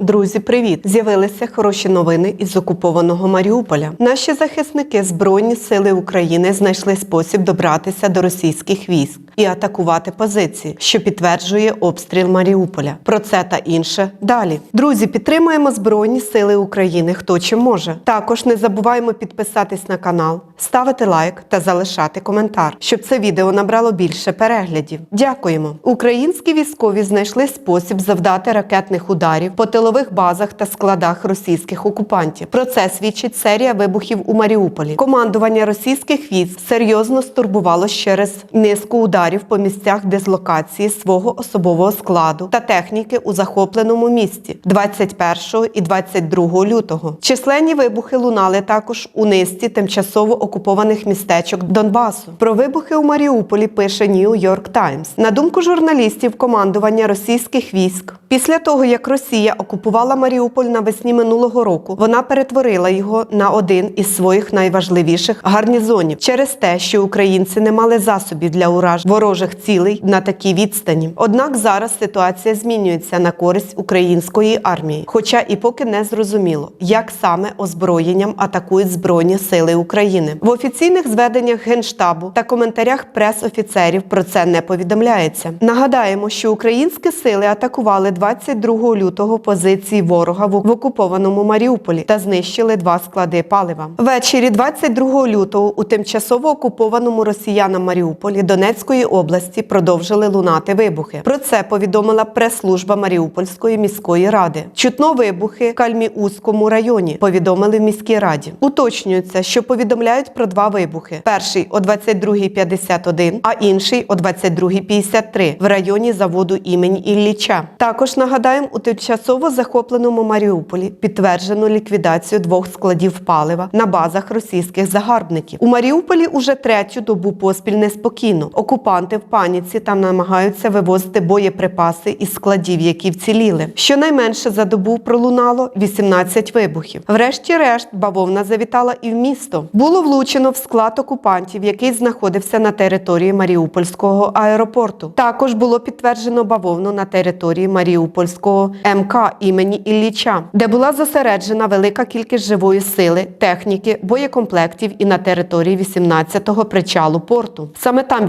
Друзі, привіт! З'явилися хороші новини із окупованого Маріуполя. Наші захисники Збройні сили України знайшли спосіб добратися до російських військ і атакувати позиції, що підтверджує обстріл Маріуполя. Про це та інше далі. Друзі, підтримуємо Збройні сили України. Хто чим може. Також не забуваємо підписатись на канал, ставити лайк та залишати коментар, щоб це відео набрало більше переглядів. Дякуємо. Українські військові знайшли спосіб завдати ракетних ударів по тилових базах та складах російських окупантів. Про це свідчить серія вибухів у Маріуполі. Командування російських військ серйозно стурбувалось через низку ударів по місцях дислокації свого особового складу та техніки у захопленому місті 21 і 22 лютого. Численні вибухи лунали також у низці тимчасово окупованих містечок Донбасу. Про вибухи у Маріуполі пише York Times. На думку журналістів, командування російських військ після того, як Росія окупувала Маріуполь навесні минулого року, вона перетворила його на один із своїх найважливіших гарнізонів через те, що українці не мали засобів для ураж ворожих цілей на такій відстані. Однак зараз ситуація змінюється на користь української армії, хоча і поки не зрозуміло, як саме озброєнням атакують збройні сили України. В офіційних зведеннях генштабу та коментарях прес-офіцерів про це не повідомляється. Нагадаємо, що українські сили атакували 22 лютого позиції ворога в окупованому Маріуполі та знищили два склади палива. Ввечері 22 лютого у тимчасово окупованому росіянам Маріуполі Донецької області продовжили лунати вибухи. Про це повідомила прес-служба Маріупольської міської ради. Чутно вибухи в Кальміузькому районі. Повідомили в міській раді. Уточнюється, що повідомляють про два вибухи: перший о 22.51, а інший о 22.53 в районі заводу імені Ілліча. Також нагадаємо, у тимчасово захопленому Маріуполі підтверджено ліквідацію двох складів палива на базах російських загарбників. У Маріуполі уже третю добу поспіль неспокійно. Окупанти в паніці там намагаються вивозити боєприпаси із складів, які вціліли. Щонайменше за добу пролунало 18 вибухів. Врешті-решт бавовна завітала і в місто. Було влучено в склад окупантів, який знаходився на території Маріупольського аеропорту. Також було підтверджено бавовну на території Маріупольського МК імені Ілліча, де була зосереджена велика кількість живої сили, техніки, боєкомплектів і на території 18-го причалу порту. Саме там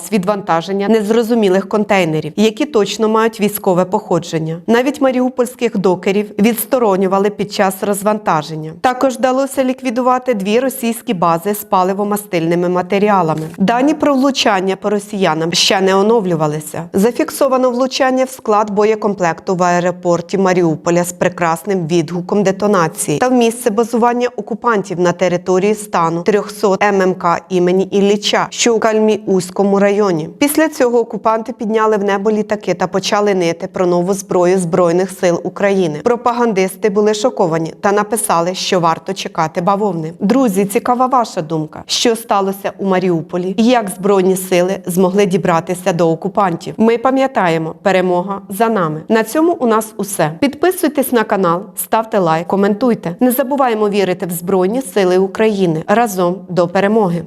відбувалось відвантаження незрозумілих контейнерів, які точно мають військове походження. Навіть маріупольських докерів відсторонювали під час розвантаження. Також вдалося ліквідувати дві російські бази з паливомастильними матеріалами. Дані про влучання по росіянам ще не оновлювалися. Зафіксовано влучання в склад боєкомплекту в аеропорті Маріуполя з прекрасним відгуком детонації та в місце базування окупантів на території стану 300 ММК імені Ілліча, що у Кальміузькому районі. Після цього окупанти підняли в небо літаки та почали нити про нову зброю збройних сил України. Пропагандисти були шоковані та написали, що варто чекати бавовни. Друзі, цікава ваша думка, що сталося у Маріуполі і як збройні сили змогли дібратися до окупантів. Ми пам'ятаємо, перемога за нами. На цьому у нас усе. Підписуйтесь на канал, ставте лайк, коментуйте. Не забуваємо вірити в Збройні Сили України разом до перемоги.